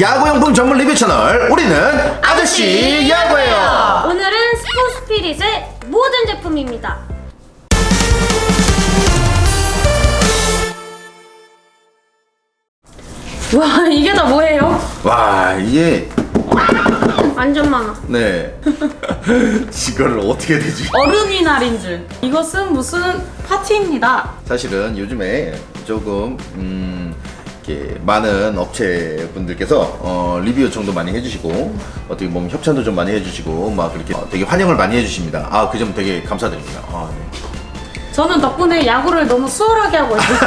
야구용품 전문 리뷰 채널 우리는 아저씨 야구예요. 오늘은 스포스피릿의 모든 제품입니다. 와 이게 다 뭐예요? 와 이게 완전 많아. 네 이거를 어떻게 되지? 어른이 날인 줄. 이것은 무슨 파티입니다. 사실은 요즘에 조금 음, 이렇게 많은 업체 분들께서 어, 리뷰 요청도 많이 해주시고 어떻게 보면 협찬도 좀 많이 해주시고 막 그렇게 어, 되게 환영을 많이 해주십니다. 아 그 점 되게 감사드립니다. 아, 네. 저는 덕분에 야구를 너무 수월하게 하고 있어요.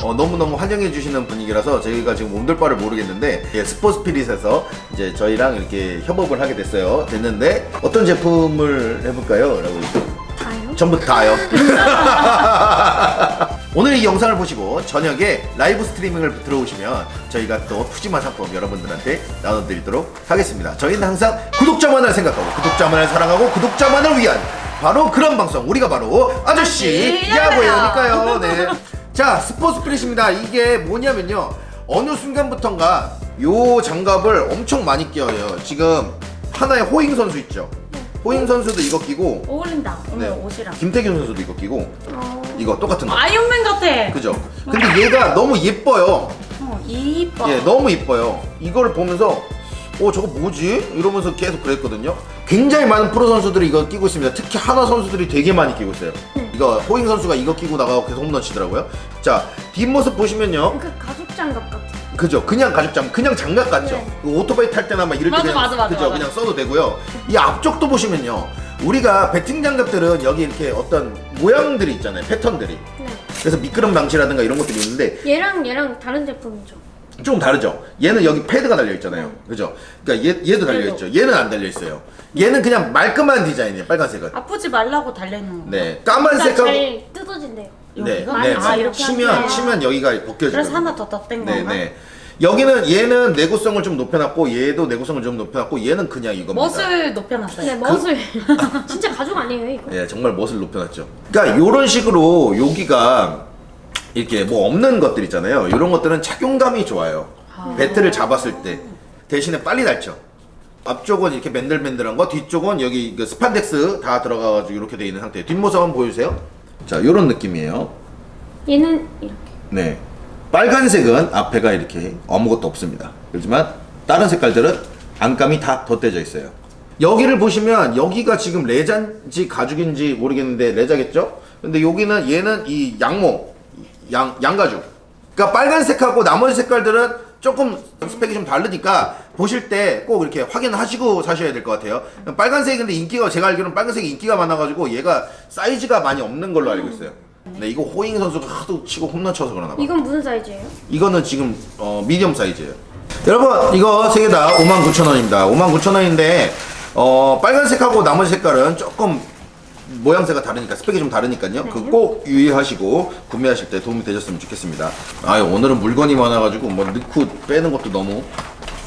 어, 너무너무 환영해 주시는 분위기라서 저희가 지금 몸둘 바를 모르겠는데 예, 스포츠피릿에서 이제 저희랑 이렇게 협업을 하게 됐어요. 됐는데 어떤 제품을 해볼까요? 라고? 전부 다요. 오늘 이 영상을 보시고 저녁에 라이브 스트리밍을 들어오시면 저희가 또 푸짐한 상품 여러분들한테 나눠드리도록 하겠습니다. 저희는 항상 구독자만을 생각하고 구독자만을 사랑하고 구독자만을 위한 바로 그런 방송 우리가 바로 아저씨 아저씨 야구예요니까요. 네. 자 스포츠 스피릿입니다. 이게 뭐냐면요. 어느 순간부턴가 요 장갑을 엄청 많이 끼워요. 지금 하나의 호잉 선수 있죠. 호잉 선수도 이거 끼고 어울린다 오늘 네. 옷이랑. 김태균 선수도 이거 끼고 어, 이거 똑같은 거. 아이언맨 같아. 그죠? 근데 얘가 너무 예뻐요. 어, 이뻐. 예, 너무 예뻐요. 이걸 보면서 어 저거 뭐지? 이러면서 계속 그랬거든요. 굉장히 많은 프로 선수들이 이거 끼고 있습니다. 특히 하나 선수들이 되게 많이 끼고 있어요. 이거 호잉 선수가 이거 끼고 나가고 계속 홈런 치더라고요. 자 뒷모습 보시면요, 그 가죽 장갑 같아. 그죠? 그냥 가죽 장, 그냥 장갑 같죠? 네. 그 오토바이 탈 때나 막 이럴 때 맞아, 그냥 맞아, 맞아, 그죠? 맞아. 그냥 써도 되고요. 이 앞쪽도 보시면요, 우리가 배팅 장갑들은 여기 이렇게 어떤 모양들이 있잖아요, 패턴들이. 네. 그래서 미끄럼 방지라든가 이런 것들이 있는데 얘랑 얘랑 다른 제품이죠. 조금 다르죠. 얘는 여기 패드가 달려 있잖아요. 그죠? 그러니까 얘, 얘도 달려 있죠. 얘는 안 달려 있어요. 얘는 그냥 말끔한 디자인이에요. 빨간색은. 아프지 말라고 달려있는 거. 네, 그러니까 까만색하고 잘 뜯어진대요. 네, 여기가? 네, 아, 이렇게 치면 하면. 치면 여기가 벗겨지거든요. 그래서 하나 더 덧댄 네, 건가? 네. 여기는 얘는 내구성을 좀 높여놨고 얘도 내구성을 좀 높여놨고 얘는 그냥 이겁니다. 멋을 높여놨어요. 네, 멋을 진짜 가죽 아니에요 이거? 예, 정말 멋을 높여놨죠. 그러니까 이런 식으로 여기가 이렇게 뭐 없는 것들 있잖아요. 이런 것들은 착용감이 좋아요. 배트를 잡았을 때 대신에 빨리 닳죠. 앞쪽은 이렇게 맨들맨들한 거, 뒤쪽은 여기 그 스판덱스 다 들어가가지고 이렇게 돼 있는 상태. 뒷모습 한번 보여주세요. 자, 이런 느낌이에요. 얘는 이렇게. 네. 빨간색은 앞에가 이렇게 아무것도 없습니다. 그렇지만 다른 색깔들은 안감이 다 덧대져 있어요. 여기를 보시면 여기가 지금 레자인지 가죽인지 모르겠는데 레자겠죠? 근데 여기는 얘는 이 양모, 양, 양가죽. 그러니까 빨간색하고 나머지 색깔들은 조금 스펙이 좀 다르니까 보실 때 꼭 이렇게 확인하시고 사셔야 될 것 같아요. 빨간색이 근데 인기가 제가 알기로는 빨간색이 인기가 많아가지고 얘가 사이즈가 많이 없는 걸로 알고 있어요. 네, 이거 호잉 선수가 하도 치고 홈런 쳐서 그러나 봐. 이건 무슨 사이즈예요? 이거는 지금 어, 미디엄 사이즈예요. 여러분 이거 세 개 다 59,000원입니다. 59,000원인데 어, 빨간색하고 나머지 색깔은 조금 모양새가 다르니까 스펙이 좀 다르니까요. 그거 꼭 유의하시고 구매하실 때 도움이 되셨으면 좋겠습니다. 아유 오늘은 물건이 많아가지고 뭐 넣고 빼는 것도 너무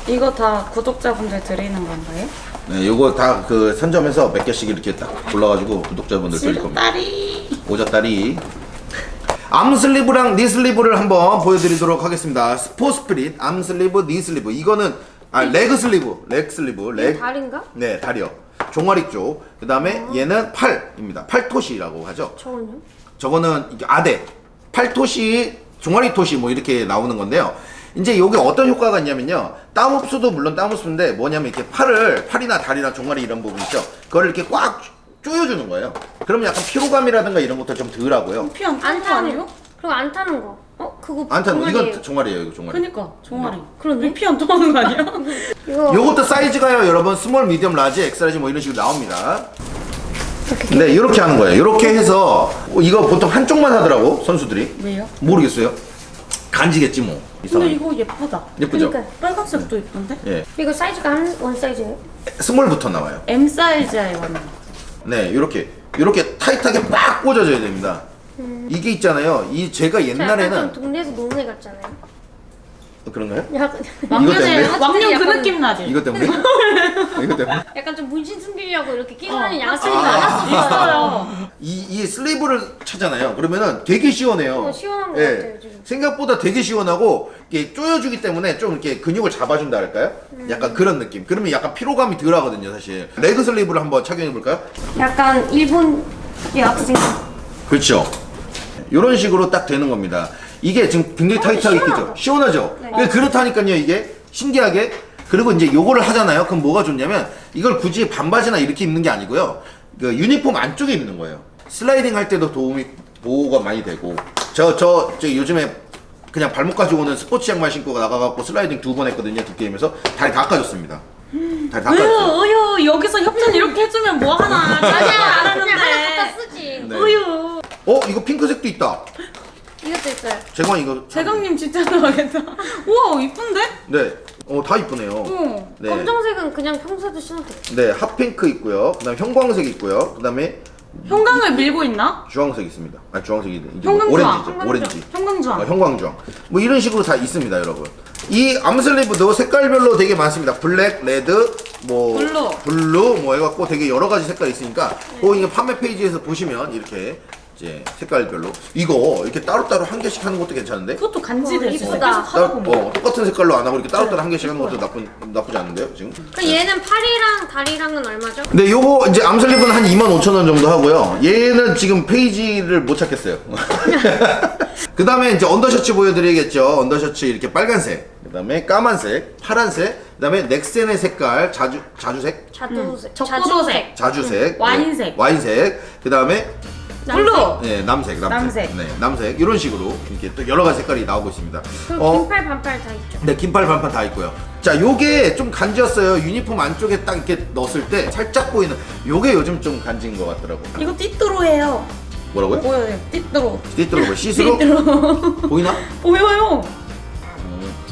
이거 다 구독자분들 드리는 건가요? 네, 요거 다 그 선점해서 몇 개씩 이렇게 딱 골라가지고 구독자분들 드릴 겁니다. 딸이. 모자다리 암슬리브랑 니슬리브를 한번 보여드리도록 하겠습니다. 스포스프릿 암슬리브 니슬리브. 이거는 아 레그 슬리브 렉 슬리브 이게 렉. 다리인가? 네 다리요. 종아리 쪽 그 다음에 얘는 팔입니다. 팔토시라고 하죠? 저거는 이게 아대. 팔토시 종아리 토시 뭐 이렇게 나오는 건데요 이제 요게 어떤 효과가 있냐면요 땀 흡수도 물론 땀 흡수인데 뭐냐면 이렇게 팔을 팔이나 다리나 종아리 이런 부분 있죠 그거를 이렇게 꽉 조여주는 거예요 그러면 약간 피로감이라든가 이런 것도 좀 덜하고요 피 안 안 타는 거 타는 아니에요? 거? 그리고 안 타는 거. 어 그거 안 타는 거. 이건 종아리예요 이거 종아리 그니까 종아리. 그러네. 피안 통하는 거 아니야? 이거 요것도 사이즈가요 여러분 스몰 미디엄 라지 엑스라지 뭐 이런 식으로 나옵니다 이렇게 네 이렇게 하는 거예요 이렇게 해서 어, 이거 보통 한쪽만 하더라고 선수들이 왜요? 모르겠어요 간지겠지 뭐 근데 이거 예쁘다. 예쁘죠? 그러니까요. 빨간색도 예쁜데? 예 이거 사이즈가 한 원 사이즈예요? 스몰부터 나와요 M 사이즈에 맞는. 네 이렇게 이렇게 타이트하게 빡 꽂아줘야 됩니다 이게 있잖아요 이 제가 저 약간 좀 옛날에는 동네에서 노는 애 같잖아요. 어, 그런가요? 약간 왕년에 때문에? 왕년 그 약간- 느낌 나지? 이것 때문에? 이것 때문에? 약간 좀 문신 숨기려고 이렇게 끼고 어. 다니는 양슬립이 아. 많았었어요. 있어요. 이, 이 슬리브를 차잖아요. 그러면은 되게 시원해요. 어, 시원한 것 예. 같아요, 지금. 생각보다 되게 시원하고 이게 조여주기 때문에 좀 이렇게 근육을 잡아준다 할까요? 음. 약간 그런 느낌. 그러면 약간 피로감이 덜 하거든요, 사실. 레그 슬리브를 한번 착용해 볼까요? 약간 일본 여학생. 그렇죠. 이런 식으로 딱 되는 겁니다. 이게 지금 굉장히 타이트하게. 끼죠. 시원하죠. 네. 그러니까 그렇다니까요, 이게 신기하게. 그리고 이제 요거를 하잖아요. 그럼 뭐가 좋냐면 이걸 굳이 반바지나 이렇게 입는 게 아니고요. 그 유니폼 안쪽에 입는 거예요. 슬라이딩 할 때도 도움이 보호가 많이 되고. 저 저 저 요즘에 그냥 발목까지 오는 스포츠 양말 신고 나가갖고 슬라이딩 두 번 했거든요. 두 게임에서 다리 다 까졌습니다. 다리 다 까졌어요. 으유, 으유, 여기서 협찬 이렇게 해주면 뭐 하나. 아니야, 아니야, 그냥 하나 갖다 하는데. 쓰지. 네. 으유. 어 이거 핑크색도 있다. 이것도 있어요. 제가 이거 재강님 진짜 좋아하겠다. 우와, 이쁜데? 네. 어 다 이쁘네요. 어. 네. 검정색은 그냥 평소에도 신어도 돼. 네, 핫핑크 있고요. 그다음에 형광색 있고요. 그다음에 형광을 밀고 있나? 주황색 있습니다. 아, 주황색이 이제 형광주황. 오렌지죠. 오렌지. 형광주황. 어, 형광주황. 뭐 이런 식으로 다 있습니다, 여러분. 이 암슬리브도 색깔별로 되게 많습니다. 블랙, 레드, 뭐 블루. 블루 뭐 해갖고 되게 여러 가지 색깔이 있으니까 그 이게 판매 페이지에서 보시면 이렇게 이제 색깔별로 이거 이렇게 따로따로 한 개씩 하는 것도 괜찮은데 그것도 간지 될 수 있어. 이쁘다. 계속 하다 따로, 보면. 어, 똑같은 색깔로 안 하고 이렇게 따로따로 한 개씩 하는 것도 나쁜 나쁘지 않은데요, 지금? 그 얘는 팔이랑 다리랑은 얼마죠? 근데 요거 이제 암슬립은 한 25,000원 정도 하고요. 얘는 지금 페이지를 못 찾겠어요. 그 다음에 이제 언더셔츠 보여드리겠죠. 언더셔츠 이렇게 빨간색, 그 다음에 까만색, 파란색, 그 다음에 넥센의 색깔, 자주, 자주색? 자두색. 적고도색. 자주색. 음. 와인색. 네, 와인색. 그 다음에 블루. 네, 남색, 남색. 남색. 네, 남색. 이런 식으로 이렇게 또 여러 가지 색깔이 나오고 있습니다. 그리고 어, 긴팔 반팔 다 있죠. 네, 긴팔 반팔 다 있고요. 자, 요게 좀 간지였어요. 유니폼 안쪽에 딱 이렇게 넣었을 때 살짝 보이는 요게 요즘 좀 간지인 것 같더라고. 이거 띠뚜로예요. 뭐라고요? 보여요. 띠뚜로. 띠뚤어 뭐 시스루? 띠뚜로. 보이나? 보여요.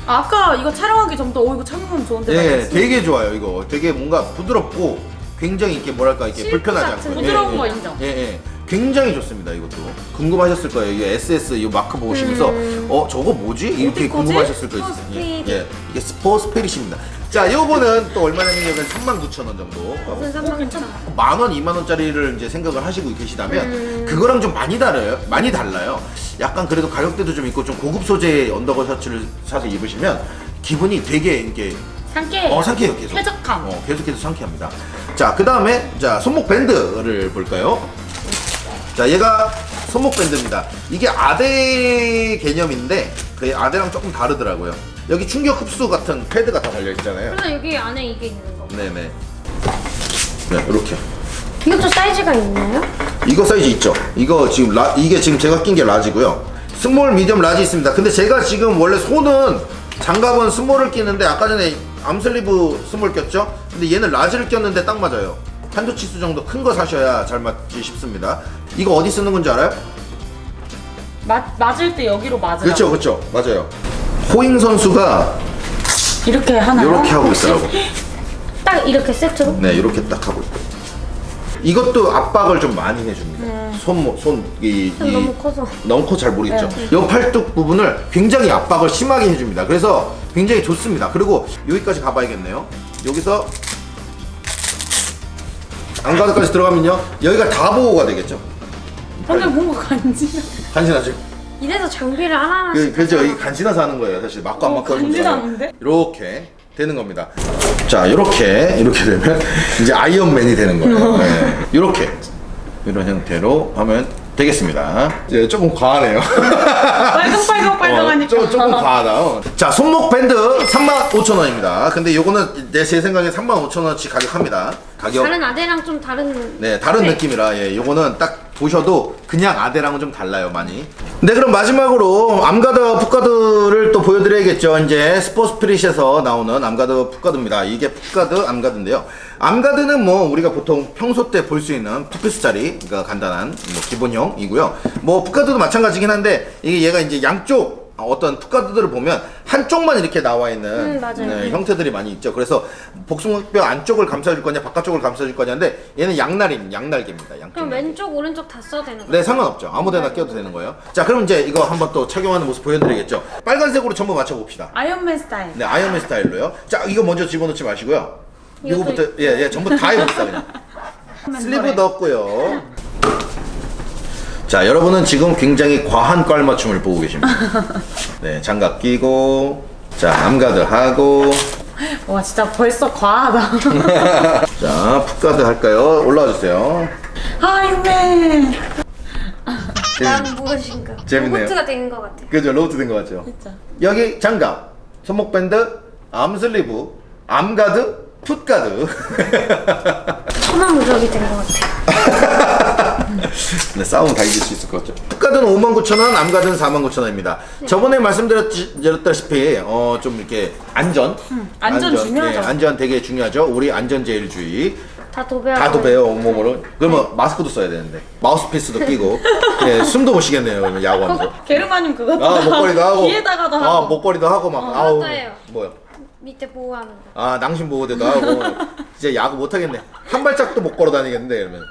아까 이거 촬영하기 전부터 오 이거 착용하면 좋은데 네, 말했어. 되게 좋아요. 이거 되게 뭔가 부드럽고 굉장히 이렇게 뭐랄까 이렇게 실크 불편하지 같은 않고 부드러운 예, 거 예. 인정. 예, 예. 굉장히 좋습니다. 이것도 궁금하셨을 거예요. 이 SS 이 마크 보시면서 어 저거 뭐지? 이렇게 어디 거지? 궁금하셨을 거예요. 스포 예, 스피릿. 예, 이게 스포 스피릿입니다. 자, 요거는 또 얼마냐면 39,000원 정도. 무슨 상관없잖아. 만 원, 이만 원짜리를 이제 생각을 하시고 계시다면 음. 그거랑 좀 많이 달라요. 많이 달라요. 약간 그래도 가격대도 좀 있고 좀 고급 소재의 언더거 셔츠를 사서 입으시면 기분이 되게 이게 상쾌해요. 어 상쾌해요 계속. 쾌적함. 어 계속해서 상쾌합니다. 자, 그 다음에 자 손목 밴드를 볼까요? 자, 얘가 손목 밴드입니다. 이게 아대 개념인데 그 아대랑 조금 다르더라고요. 여기 충격 흡수 같은 패드가 다 달려 있잖아요. 그래서 여기 안에 이게 있는 거. 네네. 네, 이렇게. 이것도 사이즈가 있나요? 이거 사이즈 있죠? 이거 지금 라, 이게 지금 제가 낀 게 라지고요. 스몰, 미디엄, 라지 있습니다. 근데 제가 지금 원래 손은 장갑은 스몰을 끼는데 아까 전에 암슬리브 스몰 꼈죠? 근데 얘는 라지를 꼈는데 딱 맞아요. 한두 치수 정도 큰 거 사셔야 잘 맞지 싶습니다. 이거 어디 쓰는 건지 알아요? 맞 맞을 때 여기로 맞으라. 그렇죠, 그렇죠, 맞아요. 호잉 선수가 이렇게 하나요? 이렇게 하고 있더라고. 딱 이렇게 세트로? 네, 이렇게 딱 하고 있고. 이것도 압박을 좀 많이 해줍니다. 손, 손, 이, 이 너무 커서. 너무 커 잘 모르겠죠. 이 팔뚝 부분을 굉장히 압박을 심하게 해줍니다. 그래서 굉장히 좋습니다. 그리고 여기까지 가봐야겠네요. 여기서 안가드까지 들어가면요. 여기가 다 보호가 되겠죠. 근데 뭔가 간지나. 간지나죠? 이래서 장비를 하나하나씩. 그, 그죠. 이 간지나서 하는 거예요. 사실 맞고 안 어, 맞고 간지나는데? 이렇게 되는 겁니다. 자, 이렇게 이렇게 되면 이제 아이언맨이 되는 거예요. 네. 이렇게 이런 형태로 하면 되겠습니다. 이제 조금 과하네요. 빨강빨강 빨강하니까. 어, 조, 조금 과하다. 어. 자, 손목 밴드 35,000원입니다. 근데 요거는 내 제 생각에 35,000원어치 가격합니다. 가격. 다른 아대랑 좀 다른. 네, 다른 네. 느낌이라 예, 요거는 딱 보셔도 그냥 아대랑은 좀 달라요, 많이. 네, 그럼 마지막으로 암가드 풋가드를 또 보여드려야겠죠. 이제 스포츠프릿에서 나오는 암가드 풋가드입니다. 이게 풋가드, 암가드인데요. 암가드는 뭐 우리가 보통 평소 때 볼 수 있는 투피스짜리, 그러니까 간단한 뭐 기본형이고요. 뭐 풋가드도 마찬가지긴 한데 이게 얘가 이제 양쪽 어떤 풋가드들을 보면 한쪽만 이렇게 나와 있는 음, 맞아요. 네, 형태들이 많이 있죠. 그래서 복숭아뼈 안쪽을 감싸줄 거냐 바깥쪽을 감싸줄 거냐인데 얘는 양날입니다. 양날개입니다. 양쪽. 그럼 왼쪽 오른쪽 다 써도 되는 거예요? 네 상관없죠. 아무데나 껴도 되는 거예요. 자 그럼 이제 이거 한번 또 착용하는 모습 보여드리겠죠. 빨간색으로 전부 맞춰봅시다. 아이언맨 스타일. 네 아이언맨 스타일로요. 자 이거 먼저 집어넣지 마시고요. 이것도 이거부터 예예 전부 다 해봅시다 그냥. 슬리브 넣었고요. 자, 여러분은 지금 굉장히 과한 깔맞춤을 보고 계십니다. 네, 장갑 끼고, 자, 암가드 하고, 와 진짜 벌써 과하다. 자, 풋가드 할까요? 올라와 주세요. 아이언맨. 난 무엇인가 재밌네요. 로봇가 되는 것 같아 그죠, 로드 된것 같죠? 진짜. 여기 장갑, 손목밴드, 암슬리브, 암가드, 풋가드. 천하무적이 된 것 같아 네, 싸움 다 이길 수 있을 것 같죠. 풋가드는 59,000원, 암가드는 49,000원입니다. 저번에 말씀드렸다시피, 어, 좀 이렇게 안전. 안전 중요하죠. 예, 안전 되게 중요하죠. 우리 안전 제일주의. 다 도배하고 다 도배요, 온몸으로. 그러면 마스크도 써야 되는데. 마우스피스도 끼고. 예, 숨도 못 쉬겠네요, 그러면 야구하면서. 그거. 아, 목걸이도 하고. 귀에다가도 아, 하고. 목걸이도 하고 막. 어, 아우. 그것도 해요. 뭐요? 밑에 보호하는 거 아, 낭심 보호대도 하고. 진짜 야구 못 하겠네. 한 발짝도 못 걸어 다니겠는데, 이러면.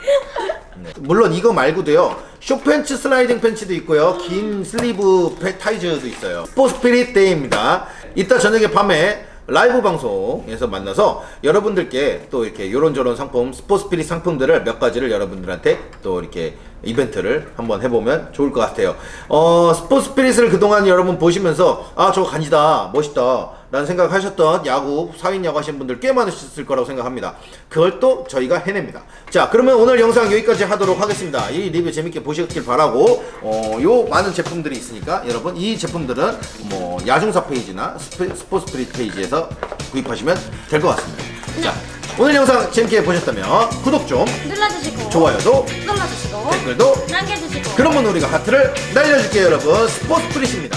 네. 물론 이거 말고도요. 쇼팬츠 슬라이딩 팬츠도 있고요. 긴 슬리브 패- 타이즈도 있어요. 스포스피릿 데이입니다. 이따 저녁에 밤에 라이브 방송에서 만나서 여러분들께 또 이렇게 요런저런 상품, 스포스피릿 상품들을 몇 가지를 여러분들한테 또 이렇게 이벤트를 한번 해보면 좋을 것 같아요. 어, 스포스피릿을 그동안 여러분 보시면서 아, 저거 간지다, 멋있다. 라는 생각하셨던 야구, 사인 야구 하신 분들 꽤 많으셨을 거라고 생각합니다. 그걸 또 저희가 해냅니다. 자, 그러면 오늘 영상 여기까지 하도록 하겠습니다. 이 리뷰 재밌게 보셨길 바라고, 어, 요 많은 제품들이 있으니까 여러분 이 제품들은 뭐 야중사 페이지나 스포, 스포츠 프리 페이지에서 구입하시면 될 것 같습니다. 자, 오늘 영상 재밌게 보셨다면 구독 좀, 눌러주시고 좋아요도, 눌러주시고 댓글도, 남겨주시고 그러면 우리가 하트를 날려줄게요, 여러분. 스포츠 프리입니다